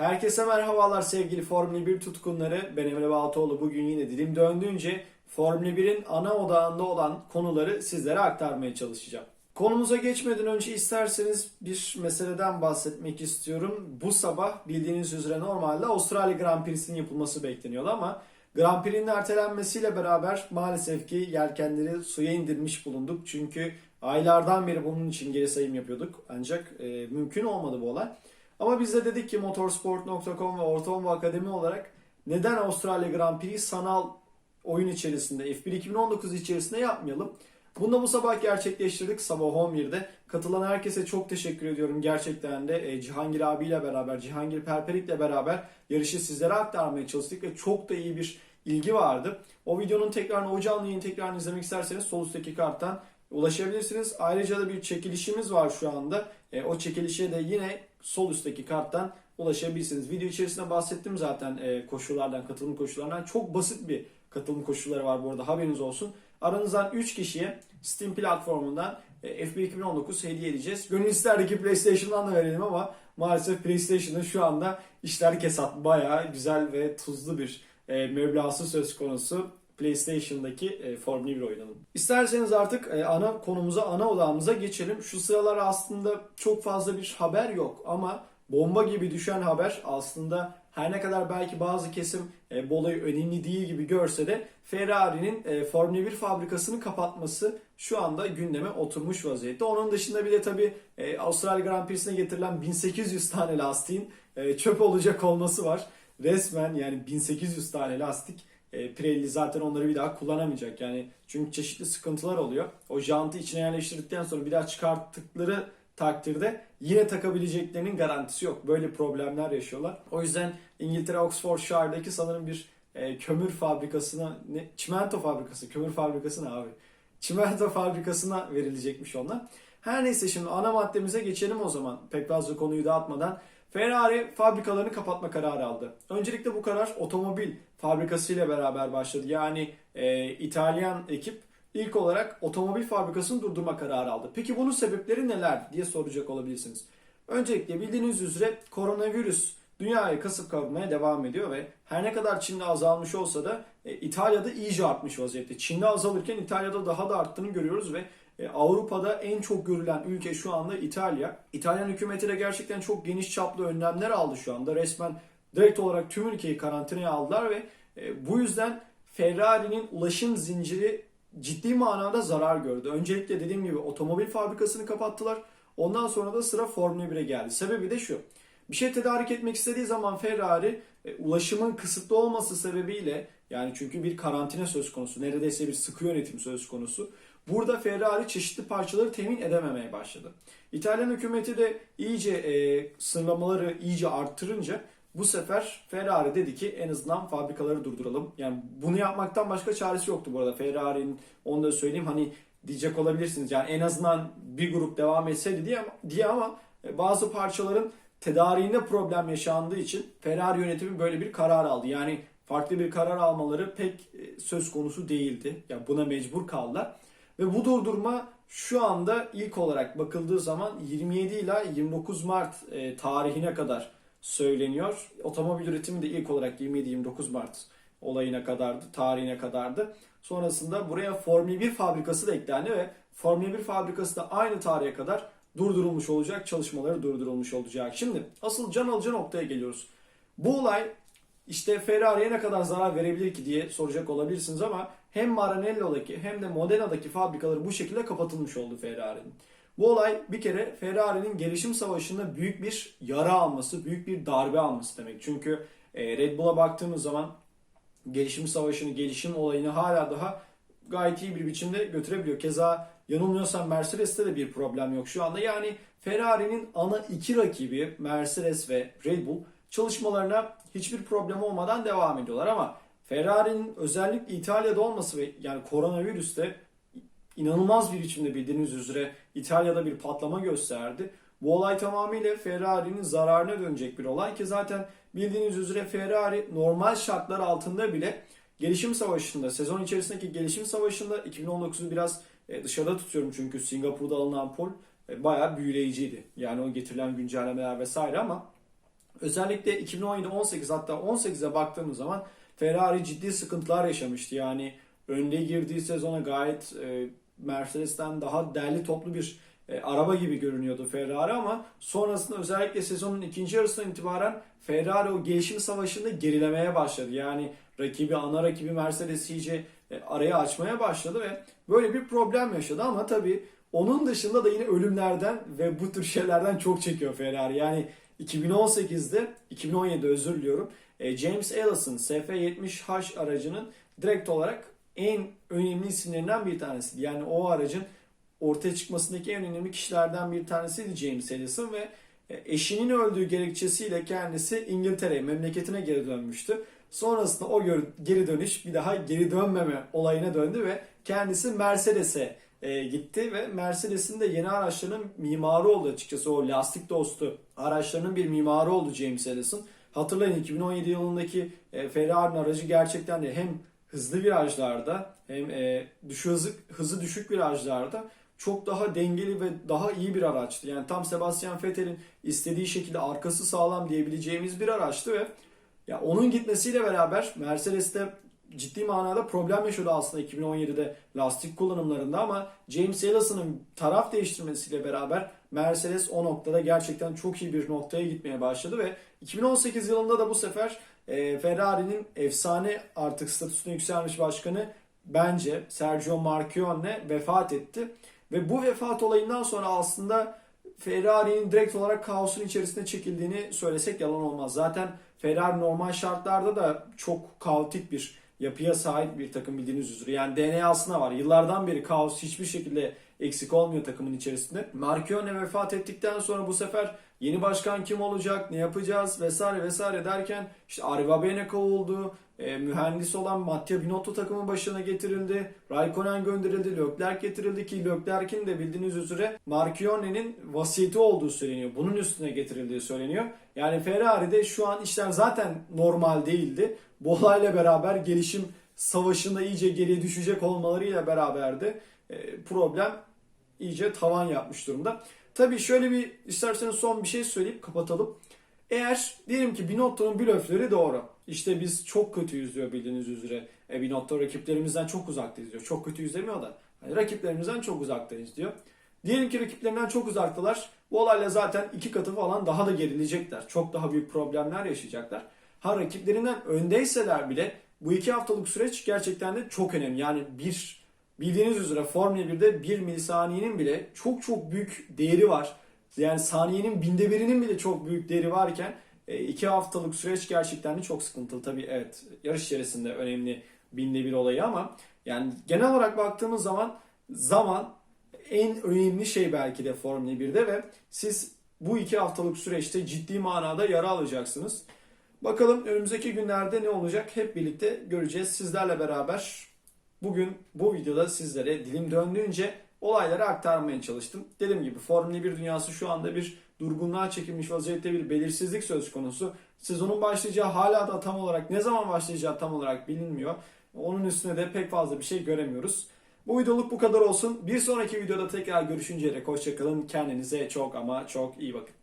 Herkese merhabalar sevgili Formula 1 tutkunları. Ben Emre Baltoğlu. Bugün yine dilim döndüğünce Formula 1'in ana odağında olan konuları sizlere aktarmaya çalışacağım. Konumuza geçmeden önce isterseniz bir meseleden bahsetmek istiyorum. Bu sabah bildiğiniz üzere normalde Avustralya Grand Prix'sinin yapılması bekleniyordu ama Grand Prix'nin ertelenmesiyle beraber maalesef ki yelkenleri suya indirmiş bulunduk. Çünkü aylardan beri bunun için geri sayım yapıyorduk. Ancak e, mümkün olmadı bu olay. Ama biz de dedik ki motorsport.com ve Ortaomba Akademi olarak neden Avustralya Grand Prix sanal oyun içerisinde F1 2019 içerisinde yapmayalım? Bunu da bu sabah gerçekleştirdik sabah 11'de. Katılan herkese çok teşekkür ediyorum. Gerçekten de e, Cihangir abiyle beraber, Cihangir Perperik'le beraber yarışı sizlere aktarmaya çalıştık ve çok da iyi bir ilgi vardı. O videonun tekrarını, o canlı yayını tekrarını izlemek isterseniz sol üstteki karttan ulaşabilirsiniz. Ayrıca da bir çekilişimiz var şu anda. E, o çekilişe de yine sol üstteki karttan ulaşabilirsiniz. Video içerisinde bahsettim zaten e, koşullardan, katılım koşullarından. Çok basit bir katılım koşulları var bu arada haberiniz olsun. Aranızdan 3 kişiye Steam platformundan e, F1 2019 hediye edeceğiz. Gönül isterdi ki PlayStation'dan da verelim ama maalesef PlayStation'da şu anda işler kesat. Bayağı güzel ve tuzlu bir e, meblası söz konusu. PlayStation'daki e, Formula 1 oyununun. İsterseniz artık e, ana konumuza, ana odağımıza geçelim. Şu sıralar aslında çok fazla bir haber yok ama bomba gibi düşen haber aslında her ne kadar belki bazı kesim e, bu olayı önemli değil gibi görse de Ferrari'nin e, Formula 1 fabrikasını kapatması şu anda gündeme oturmuş vaziyette. Onun dışında bir de tabii e, Avustralya Grand Prix'sine getirilen 1800 tane lastiğin e, çöp olacak olması var. Resmen yani 1800 tane lastik e, Pirelli zaten onları bir daha kullanamayacak. Yani çünkü çeşitli sıkıntılar oluyor. O jantı içine yerleştirdikten sonra bir daha çıkarttıkları takdirde yine takabileceklerinin garantisi yok. Böyle problemler yaşıyorlar. O yüzden İngiltere Oxfordshire'daki sanırım bir e, kömür fabrikasına, ne, çimento fabrikası, kömür fabrikası ne abi? Çimento fabrikasına verilecekmiş onlar. Her neyse şimdi ana maddemize geçelim o zaman. Pek fazla konuyu dağıtmadan. Ferrari fabrikalarını kapatma kararı aldı. Öncelikle bu karar otomobil fabrikasıyla beraber başladı. Yani e, İtalyan ekip ilk olarak otomobil fabrikasını durdurma kararı aldı. Peki bunun sebepleri neler diye soracak olabilirsiniz. Öncelikle bildiğiniz üzere koronavirüs dünyayı kasıp kavurmaya devam ediyor ve her ne kadar Çin'de azalmış olsa da e, İtalya'da iyice artmış vaziyette. Çin'de azalırken İtalya'da daha da arttığını görüyoruz ve Avrupa'da en çok görülen ülke şu anda İtalya. İtalyan hükümeti de gerçekten çok geniş çaplı önlemler aldı şu anda. Resmen direkt olarak tüm ülkeyi karantinaya aldılar ve e, bu yüzden Ferrari'nin ulaşım zinciri ciddi manada zarar gördü. Öncelikle dediğim gibi otomobil fabrikasını kapattılar. Ondan sonra da sıra Formula 1'e geldi. Sebebi de şu. Bir şey tedarik etmek istediği zaman Ferrari e, ulaşımın kısıtlı olması sebebiyle yani çünkü bir karantina söz konusu. Neredeyse bir sıkı yönetim söz konusu. Burada Ferrari çeşitli parçaları temin edememeye başladı. İtalyan hükümeti de iyice e, sınırlamaları iyice arttırınca bu sefer Ferrari dedi ki en azından fabrikaları durduralım. Yani bunu yapmaktan başka çaresi yoktu bu arada. Ferrari'nin onu da söyleyeyim hani diyecek olabilirsiniz. Yani en azından bir grup devam etseydi diye, diye ama e, bazı parçaların tedariğinde problem yaşandığı için Ferrari yönetimi böyle bir karar aldı. Yani farklı bir karar almaları pek e, söz konusu değildi. Yani buna mecbur kaldılar. Ve bu durdurma şu anda ilk olarak bakıldığı zaman 27 ila 29 Mart e, tarihine kadar söyleniyor. Otomobil üretimi de ilk olarak 27-29 Mart olayına kadardı, tarihine kadardı. Sonrasında buraya Formula 1 fabrikası da eklendi ve Formula 1 fabrikası da aynı tarihe kadar durdurulmuş olacak, çalışmaları durdurulmuş olacak. Şimdi asıl can alıcı noktaya geliyoruz. Bu olay işte Ferrari'ye ne kadar zarar verebilir ki diye soracak olabilirsiniz ama hem Maranello'daki hem de Modena'daki fabrikaları bu şekilde kapatılmış oldu Ferrari'nin. Bu olay bir kere Ferrari'nin gelişim savaşında büyük bir yara alması, büyük bir darbe alması demek. Çünkü e, Red Bull'a baktığımız zaman gelişim savaşını, gelişim olayını hala daha gayet iyi bir biçimde götürebiliyor. Keza yanılmıyorsam Mercedes'te de bir problem yok şu anda. Yani Ferrari'nin ana iki rakibi Mercedes ve Red Bull çalışmalarına hiçbir problem olmadan devam ediyorlar ama Ferrari'nin özellikle İtalya'da olması ve yani koronavirüste inanılmaz bir biçimde bildiğiniz üzere İtalya'da bir patlama gösterdi. Bu olay tamamıyla Ferrari'nin zararına dönecek bir olay ki zaten bildiğiniz üzere Ferrari normal şartlar altında bile gelişim savaşında, sezon içerisindeki gelişim savaşında 2019'u biraz e, dışarıda tutuyorum çünkü Singapur'da alınan pol e, bayağı büyüleyiciydi. Yani o getirilen güncellemeler vesaire ama Özellikle 2017-18 hatta 18'e baktığımız zaman Ferrari ciddi sıkıntılar yaşamıştı. Yani önde girdiği sezona gayet e, Mercedes'ten daha derli toplu bir e, araba gibi görünüyordu Ferrari ama sonrasında özellikle sezonun ikinci yarısından itibaren Ferrari o gelişim savaşında gerilemeye başladı. Yani rakibi, ana rakibi Mercedes iyice e, araya açmaya başladı ve böyle bir problem yaşadı ama tabii onun dışında da yine ölümlerden ve bu tür şeylerden çok çekiyor Ferrari. Yani 2018'de, 2017'de özür diliyorum. e, James Ellison SF70H aracının direkt olarak en önemli isimlerinden bir tanesiydi. Yani o aracın ortaya çıkmasındaki en önemli kişilerden bir tanesiydi James Ellison ve e, eşinin öldüğü gerekçesiyle kendisi İngiltere'ye, memleketine geri dönmüştü. Sonrasında o geri dönüş bir daha geri dönmeme olayına döndü ve kendisi Mercedes'e e, gitti ve Mercedes'in de yeni araçlarının mimarı oldu açıkçası o lastik dostu araçlarının bir mimarı oldu James Ellison. Hatırlayın 2017 yılındaki e, Ferrari'nin aracı gerçekten de hem hızlı virajlarda hem e, düşü hızı, hızı düşük virajlarda çok daha dengeli ve daha iyi bir araçtı. Yani tam Sebastian Vettel'in istediği şekilde arkası sağlam diyebileceğimiz bir araçtı ve ya onun gitmesiyle beraber Mercedes'te ciddi manada problem yaşıyordu aslında 2017'de lastik kullanımlarında ama James Ellison'ın taraf değiştirmesiyle beraber Mercedes o noktada gerçekten çok iyi bir noktaya gitmeye başladı ve 2018 yılında da bu sefer e, Ferrari'nin efsane artık statüsüne yükselmiş başkanı bence Sergio Marchionne vefat etti. Ve bu vefat olayından sonra aslında Ferrari'nin direkt olarak kaosun içerisine çekildiğini söylesek yalan olmaz. Zaten Ferrari normal şartlarda da çok kaotik bir yapıya sahip bir takım bildiğiniz üzere. Yani DNA'sına var. Yıllardan beri kaos hiçbir şekilde eksik olmuyor takımın içerisinde. Marchione vefat ettikten sonra bu sefer yeni başkan kim olacak, ne yapacağız vesaire vesaire derken işte Arriva Bene kovuldu. E, mühendis olan Mattia Binotto takımın başına getirildi. Raikkonen gönderildi. Leclerc getirildi ki Leclerc'in de bildiğiniz üzere Marchione'nin vasiyeti olduğu söyleniyor. Bunun üstüne getirildiği söyleniyor. Yani Ferrari'de şu an işler zaten normal değildi. Bu olayla beraber gelişim savaşında iyice geriye düşecek olmalarıyla beraber de problem iyice tavan yapmış durumda. Tabii şöyle bir isterseniz son bir şey söyleyip kapatalım. Eğer diyelim ki Binotto'nun blöfleri doğru. İşte biz çok kötüyüz diyor bildiğiniz üzere. E, Binotto rakiplerimizden çok uzaktayız diyor. Çok kötüyüz demiyor da. Hani rakiplerimizden çok uzaktayız diyor. Diyelim ki rakiplerinden çok uzaktalar. Bu olayla zaten iki katı falan daha da gerilecekler. Çok daha büyük problemler yaşayacaklar. Ha rakiplerinden öndeyseler bile bu iki haftalık süreç gerçekten de çok önemli. Yani bir bildiğiniz üzere Formula 1'de bir milisaniyenin bile çok çok büyük değeri var. Yani saniyenin binde birinin bile çok büyük değeri varken e, iki haftalık süreç gerçekten de çok sıkıntılı. Tabii evet yarış içerisinde önemli binde bir olayı ama yani genel olarak baktığımız zaman zaman en önemli şey belki de Formula 1'de ve siz bu iki haftalık süreçte ciddi manada yara alacaksınız. Bakalım önümüzdeki günlerde ne olacak hep birlikte göreceğiz. Sizlerle beraber bugün bu videoda sizlere dilim döndüğünce olayları aktarmaya çalıştım. Dediğim gibi Formula 1 dünyası şu anda bir durgunluğa çekilmiş vaziyette bir belirsizlik söz konusu. Sezonun başlayacağı hala da tam olarak ne zaman başlayacağı tam olarak bilinmiyor. Onun üstüne de pek fazla bir şey göremiyoruz. Bu videoluk bu kadar olsun. Bir sonraki videoda tekrar görüşünceye dek hoşçakalın. Kendinize çok ama çok iyi bakın.